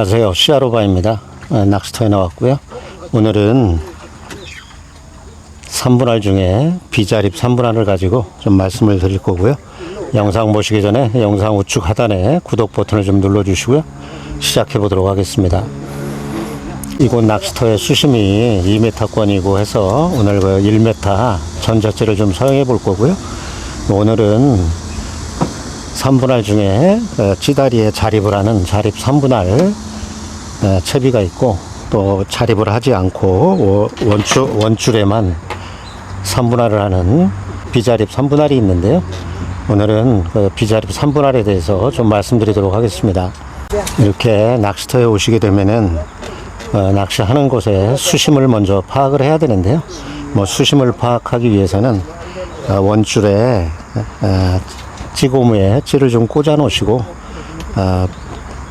안녕하세요. 시아로바입니다. 어, 낚시터에 나왔고요. 오늘은 3분할 중에 비자립 3분할을 가지고 좀 말씀을 드릴 거고요. 영상 보시기 전에 영상 우측 하단에 구독 버튼을 좀 눌러주시고요. 시작해 보도록 하겠습니다. 이곳 낚시터의 수심이 2m권이고 해서 오늘 그 1m 전자재를 좀 사용해 볼 거고요. 오늘은 3분할 중에 어, 찌다리에 자립을 하는 자립 3분할 어, 채비가 있고 또 자립을 하지 않고 워- 원줄, 원줄에만 3분할을 하는 비자립 3분할이 있는데요. 오늘은 그 비자립 3분할에 대해서 좀 말씀드리도록 하겠습니다. 이렇게 낚시터에 오시게 되면은 어, 낚시하는 곳에 수심을 먼저 파악을 해야 되는데요. 뭐 수심을 파악하기 위해서는 어, 원줄에 어, 찌고무에 찌를 좀 꽂아 놓으시고 어,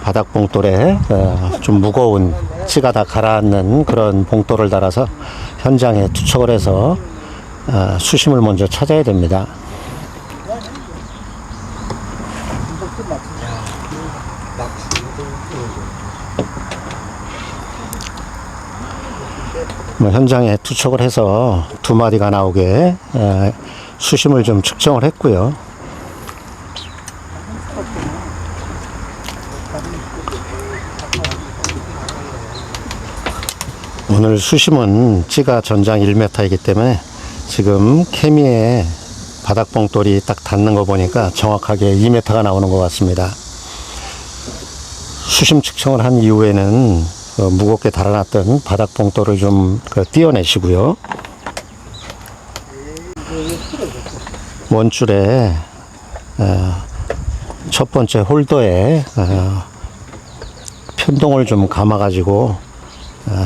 바닥 봉돌에 어, 좀 무거운 찌가 다 가라앉는 그런 봉돌을 달아서 현장에 투척을 해서 어, 수심을 먼저 찾아야 됩니다. 뭐 현장에 투척을 해서 두 마리가 나오게 에, 수심을 좀 측정을 했고요. 오늘 수심은 찌가 전장 1m이기 때문에 지금 케미에 바닥 봉돌이 딱 닿는 거 보니까 정확하게 2m가 나오는 것 같습니다. 수심 측정을 한 이후에는 어, 무겁게 달아놨던 바닥 봉돌을 좀그 띄어내시고요. 원줄에 어, 첫 번째 홀더에 어, 편동을 좀 감아가지고 어,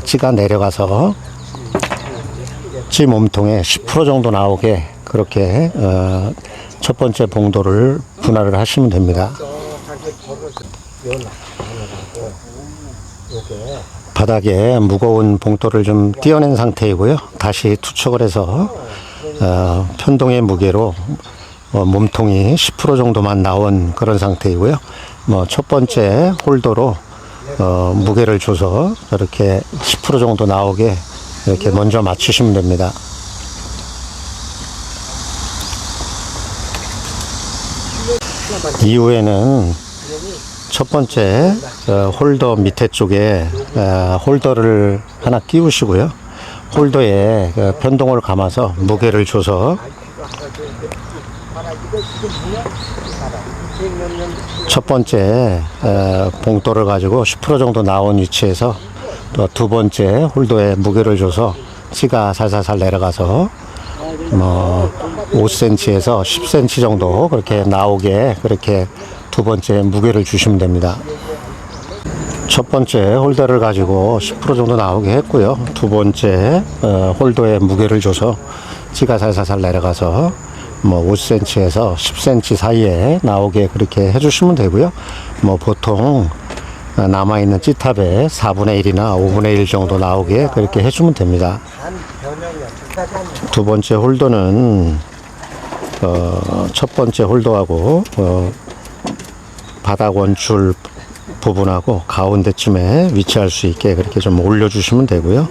찌가 내려가서 찌 몸통에 10% 정도 나오게 그렇게 어, 첫 번째 봉도를 분할을 하시면 됩니다. 바닥에 무거운 봉돌을 좀 띄어낸 상태이고요. 다시 투척을 해서 어, 편동의 무게로 어, 몸통이 10% 정도만 나온 그런 상태이고요. 뭐 첫 번째 홀더로 어, 무게를 줘서 이렇게 10% 정도 나오게 이렇게 먼저 맞추시면 됩니다. 이후에는 첫 번째 어, 홀더 밑에 쪽에 어, 홀더를 하나 끼우시고요. 홀더에 그 편동을 감아서 무게를 줘서 첫 번째 어, 봉돌을 가지고 10% 정도 나온 위치에서 또 두 번째 홀더에 무게를 줘서 치가 살살살 내려가서 뭐 5cm에서 10cm 정도 그렇게 나오게 그렇게 두 번째 무게를 주시면 됩니다. 첫 번째 홀더를 가지고 10% 정도 나오게 했고요. 두 번째 어, 홀더에 무게를 줘서 찌가 살살살 내려가서 뭐 5cm에서 10cm 사이에 나오게 그렇게 해주시면 되고요. 뭐 보통 남아 있는 찌탑에 4분의 1이나 5분의 1 정도 나오게 그렇게 해주면 됩니다. 두 번째 홀더는 어, 첫 번째 홀더하고 어, 바닥 원줄 부분하고 가운데쯤에 위치할 수 있게 그렇게 좀 올려주시면 되고요.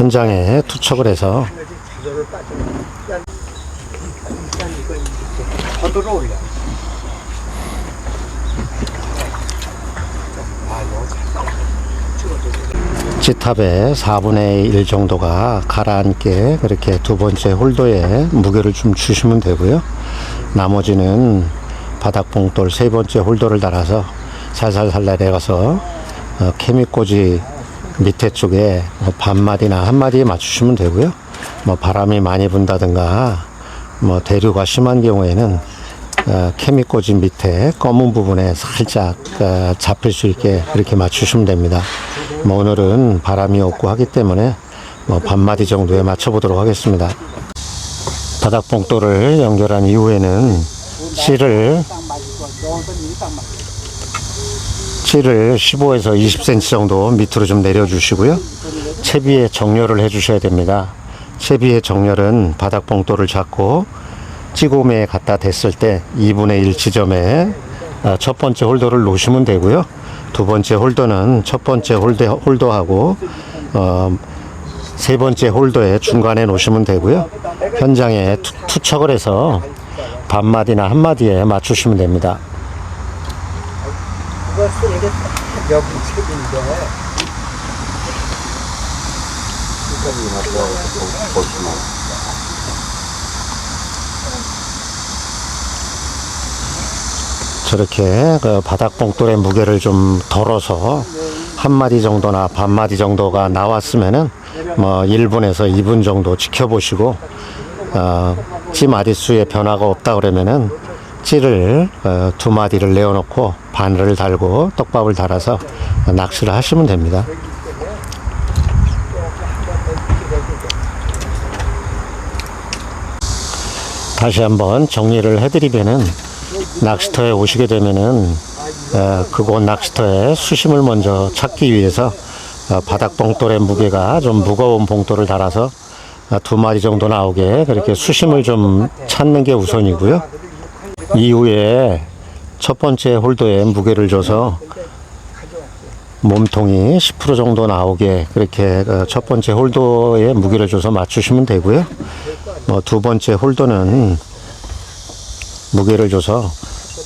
현장에 투척을 해서. 찌탑의 4분의 1 정도가 가라앉게 그렇게 두 번째 홀더에 무게를 좀 주시면 되고요. 나머지는 바닥 봉돌 세 번째 홀더를 달아서 살살살 내려가서 어, 케미꽂이 밑에 쪽에 뭐 반마디나 한마디에 맞추시면 되고요. 뭐 바람이 많이 분다든가 뭐 대류가 심한 경우에는 어, 케미꽂이 밑에 검은 부분에 살짝 어, 잡힐 수 있게 그렇게 맞추시면 됩니다. 뭐 오늘은 바람이 없고 하기 때문에 뭐 반마디 정도에 맞춰보도록 하겠습니다. 바닥 봉돌을 연결한 이후에는 실을 실을 15에서 20cm 정도 밑으로 좀 내려주시고요. 채비에 정렬을 해주셔야 됩니다. 채비의 정렬은 바닥 봉돌을 잡고 찌고매에 갖다 댔을 때 2분의 1 지점에 아, 첫 번째 홀더를 놓으시면 되고요. 두 번째 홀더는 첫 번째 홀더, 홀더하고 어, 세 번째 홀더의 중간에 놓으시면 되고요. 현장에 투, 투척을 해서 반마디나 한마디에 맞추시면 됩니다. 그거 쓰는 게 여기 책인데 저렇게 그 바닥 봉돌의 무게를 좀 덜어서 한 마디 정도나 반 마디 정도가 나왔으면은 뭐 1분에서 2분 정도 지켜보시고 어, 찌 마디수에 변화가 없다 그러면은 찌를 어, 두 마디를 내어놓고 바늘을 달고 떡밥을 달아서 낚시를 하시면 됩니다. 다시 한번 정리를 해드리면은 낚시터에 오시게 되면은 어, 그곳 낚시터에 수심을 먼저 찾기 위해서 어, 바닥 봉돌의 무게가 좀 무거운 봉돌을 달아서 어, 두 마리 정도 나오게 그렇게 수심을 좀 찾는 게 우선이고요. 이후에 첫 번째 홀더에 무게를 줘서 몸통이 10% 정도 나오게 그렇게 어, 첫 번째 홀더에 무게를 줘서 맞추시면 되고요. 뭐 두 번째 홀더는 무게를 줘서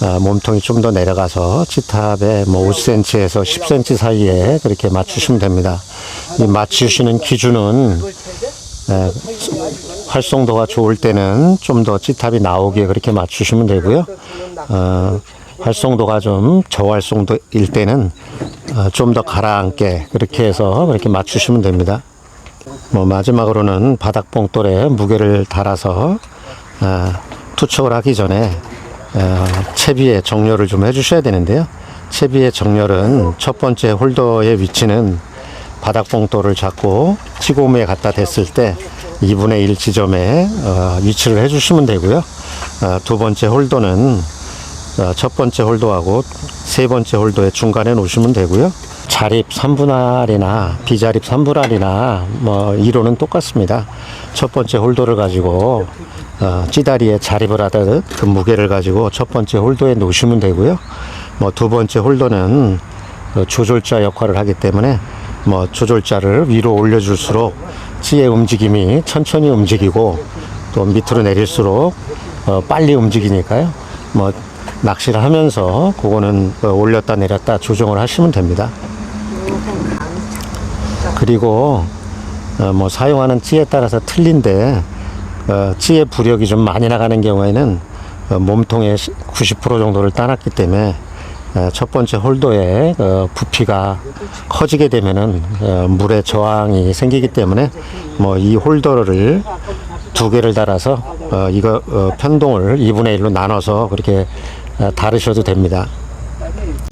아, 몸통이 좀 더 내려가서 치탑에 뭐 5cm에서 10cm 사이에 그렇게 맞추시면 됩니다. 이 맞추시는 기준은 에, 활성도가 좋을 때는 좀 더 찌탑이 나오게 그렇게 맞추시면 되고요. 어, 활성도가 좀 저활성도일 때는 어, 좀더 가라앉게 그렇게 해서 그렇게 맞추시면 됩니다. 뭐 마지막으로는 바닥 봉돌에 무게를 달아서 아, 투척을 하기 전에 어, 채비의 정렬을 좀 해주셔야 되는데요. 채비의 정렬은 첫 번째 홀더의 위치는 바닥 봉돌을 잡고 치고미에 갖다 댔을 때 2분의 1 지점에 어, 위치를 해주시면 되고요. 어, 두 번째 홀더는 어, 첫 번째 홀더하고 세 번째 홀더의 중간에 놓으시면 되고요. 자립 3분할이나 비자립 3분할이나 뭐 이론은 똑같습니다. 첫 번째 홀더를 가지고 어, 찌다리에 자립을 하듯 그 무게를 가지고 첫 번째 홀더에 놓으시면 되고요. 뭐 두 번째 홀더는 그 조절자 역할을 하기 때문에 뭐 조절자를 위로 올려줄수록 찌의 움직임이 천천히 움직이고 또 밑으로 내릴수록 어, 빨리 움직이니까요. 뭐 낚시를 하면서 그거는 어, 올렸다 내렸다 조정을 하시면 됩니다. 그리고 어, 뭐 사용하는 찌에 따라서 틀린데 어, 찌의 부력이 좀 많이 나가는 경우에는 어, 몸통의 90% 정도를 따놨기 때문에 어, 첫 번째 홀더에 어, 부피가 커지게 되면은 어, 물의 저항이 생기기 때문에 뭐 이 홀더를 두 개를 달아서 어, 이거 어, 편동을 2분의 1로 나눠서 그렇게 어, 다르셔도 됩니다.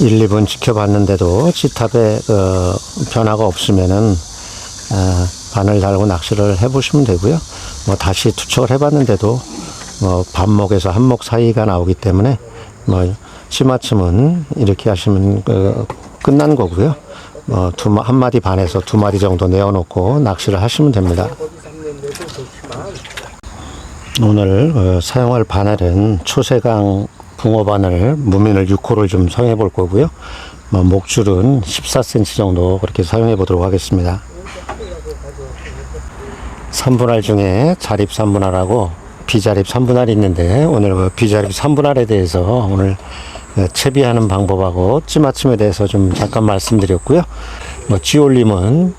1, 2분 지켜봤는데도 지탑에 어, 변화가 없으면은 아, 바늘 달고 낚시를 해보시면 되고요. 뭐 다시 투척을 해봤는데도 뭐 반목에서 한목 사이가 나오기 때문에 뭐 치마침은 이렇게 하시면 어, 끝난 거고요. 어, 두, 마- 한 마디 반에서 두 마디 정도 내어놓고 낚시를 하시면 됩니다. 오늘 어, 사용할 바늘은 초세강 붕어 바늘 무민을 6호를 좀 사용해 볼 거고요. 뭐 목줄은 14cm 정도 그렇게 사용해 보도록 하겠습니다. 3분할 중에 자립 3분할하고 비자립 3분할이 있는데 오늘 그 비자립 3분할에 대해서 오늘 어, 채비하는 방법하고 찌맞춤에 대해서 좀 잠깐 말씀드렸고요. 뭐 찌올림은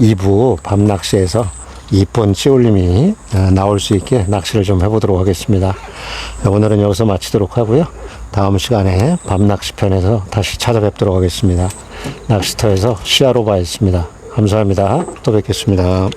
2부 밤낚시에서 이쁜 찌올림이 어, 나올 수 있게 낚시를 좀 해보도록 하겠습니다. 네, 오늘은 여기서 마치도록 하고요. 다음 시간에 밤낚시 편에서 다시 찾아뵙도록 하겠습니다. 낚시터에서 시야로 봐있습니다. 감사합니다. 또 뵙겠습니다.